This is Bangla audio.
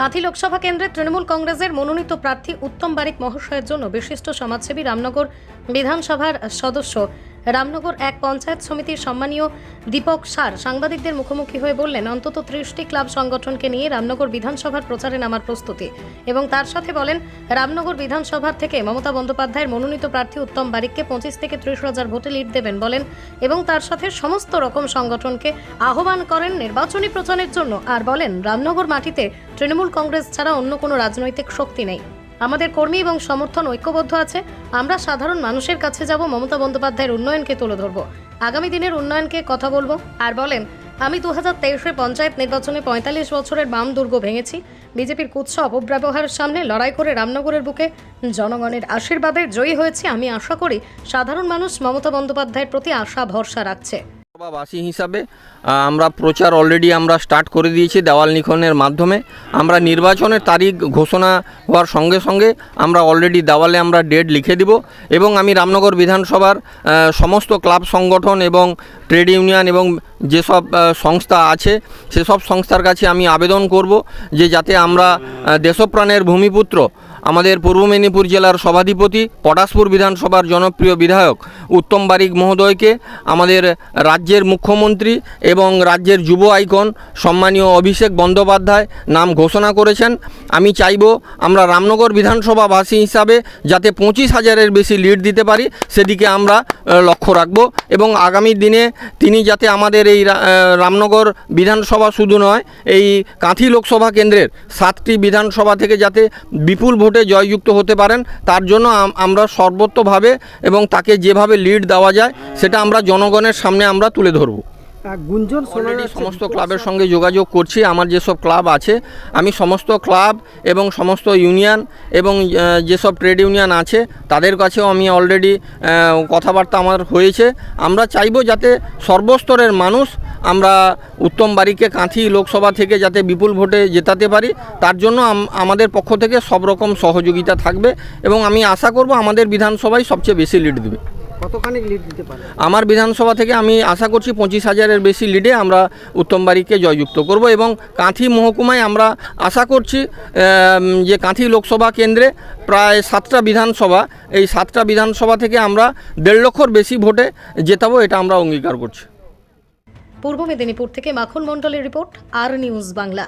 কাঁথি লোকসভা কেন্দ্রে তৃণমূল কংগ্রেসের মনোনীত প্রার্থী উত্তম বারিক মহাশয়ের জন্য বিশিষ্ট সমাজসেবী রামনগর বিধানসভার সদস্য রামনগর এক পঞ্চায়েত সমিতির সম্মানীয় দীপক সার সাংবাদিকদের মুখোমুখি হয়ে বললেন, অন্তত ত্রিশটি ক্লাব সংগঠনকে নিয়ে রামনগর বিধানসভার প্রচারে নামার প্রস্তুতি। এবং তার সাথে বলেন, রামনগর বিধানসভার থেকে মমতা বন্দ্যোপাধ্যায়ের মনোনীত প্রার্থী উত্তম বারিককে পঁচিশ থেকে ত্রিশ হাজার ভোটে লিড দেবেন বলেন এবং তার সাথে সমস্ত রকম সংগঠনকে আহ্বান করেন নির্বাচনী প্রচারের জন্য। আর বলেন, রামনগর মাটিতে তৃণমূল কংগ্রেস ছাড়া অন্য কোনো রাজনৈতিক শক্তি নেই। আমাদের কর্মী এবং সমর্থন ঐক্যবদ্ধ আছে। আমরা সাধারণ মানুষের কাছে যাব, মমতা বন্দ্যোপাধ্যায়ের উন্নয়নকে তুলে ধরব। আগামী দিনের উন্নয়নকে কথা বলব। আর বলেন, আমি দু হাজার তেইশে পঞ্চায়েত নির্বাচনে পঁয়তাল্লিশ বছরের বাম দুর্গ ভেঙেছি। বিজেপির কুৎস অপব্যবহারের সামনে লড়াই করে রামনগরের বুকে জনগণের আশীর্বাদে জয়ী হয়েছি। আমি আশা করি, সাধারণ মানুষ মমতা বন্দ্যোপাধ্যায়ের প্রতি আশা, ভরসা রাখছে। বাসী হিসাবে আমরা প্রচার অলরেডি আমরা স্টার্ট করে দিয়েছি দেওয়াল লিখনের মাধ্যমে। আমরা নির্বাচনের তারিখ ঘোষণা হওয়ার সঙ্গে সঙ্গে আমরা অলরেডি দেওয়ালে আমরা ডেট লিখে দিব এবং আমি রামনগর বিধানসভার সমস্ত ক্লাব সংগঠন এবং ট্রেড ইউনিয়ন এবং যেসব সংস্থা আছে, সেসব সংস্থার কাছে আমি আবেদন করব যে যাতে আমরা দেশপ্রাণের ভূমিপুত্র, আমাদের পূর্ব মেদিনীপুর জেলার সভাধিপতি, পটাশপুর বিধানসভার জনপ্রিয় বিধায়ক উত্তম বারিক মহোদয়কে, আমাদের রাজ্যের মুখ্যমন্ত্রী এবং রাজ্যের যুব আইকন সম্মানীয় অভিষেক বন্দ্যোপাধ্যায় নাম ঘোষণা করেছেন। আমি চাইব আমরা রামনগর বিধানসভাবাসী হিসাবে যাতে পঁচিশ হাজারের বেশি লিড দিতে পারি, সেদিকে আমরা লক্ষ্য রাখব এবং আগামী দিনে তিনি যাতে আমাদের এই রামনগর বিধানসভা শুধু নয়, এই কাঁথি লোকসভা কেন্দ্রের সাতটি বিধানসভা থেকে যাতে বিপুল ভোটে জয়যুক্ত হতে পারেন, তার জন্য আমরা সর্বত্রভাবে এবং তাকে যেভাবে লিড দেওয়া যায়, সেটা আমরা জনগণের সামনে আমরা তুলে ধরব। গুঞ্জন অলরেডি সমস্ত ক্লাবের সঙ্গে যোগাযোগ করছি আমার যেসব ক্লাব আছে আমি সমস্ত ক্লাব এবং সমস্ত ইউনিয়ন এবং যেসব ট্রেড ইউনিয়ন আছে তাদের কাছেও আমি অলরেডি কথাবার্তা আমার হয়েছে। আমরা চাইব যাতে সর্বস্তরের মানুষ আমরা উত্তম বাড়িকে কাঁথি লোকসভা থেকে যাতে বিপুল ভোটে জেতাতে পারি তার জন্য আমাদের পক্ষ থেকে সব রকম সহযোগিতা থাকবে এবং আমি আশা করব আমাদের বিধানসভায় সবচেয়ে বেশি লিড দেবে। কতখানি লিড দিতে পারে? আমার বিধানসভা থেকে আমি আশা করছি পঁচিশ হাজারের বেশি লিডে আমরা উত্তম বাড়িকে জয়যুক্ত করব এবং কাঁথি মহকুমায় আমরা আশা করছি যে কাঁথি লোকসভা কেন্দ্রে প্রায় সাতটা বিধানসভা এই সাতটা বিধানসভা থেকে আমরা দেড় লক্ষর বেশি ভোটে জেতাবো এটা আমরা অঙ্গীকার করছি। পূর্ব মেদিনীপুর থেকে মাখন মণ্ডলের রিপোর্ট আর নিউজ বাংলা।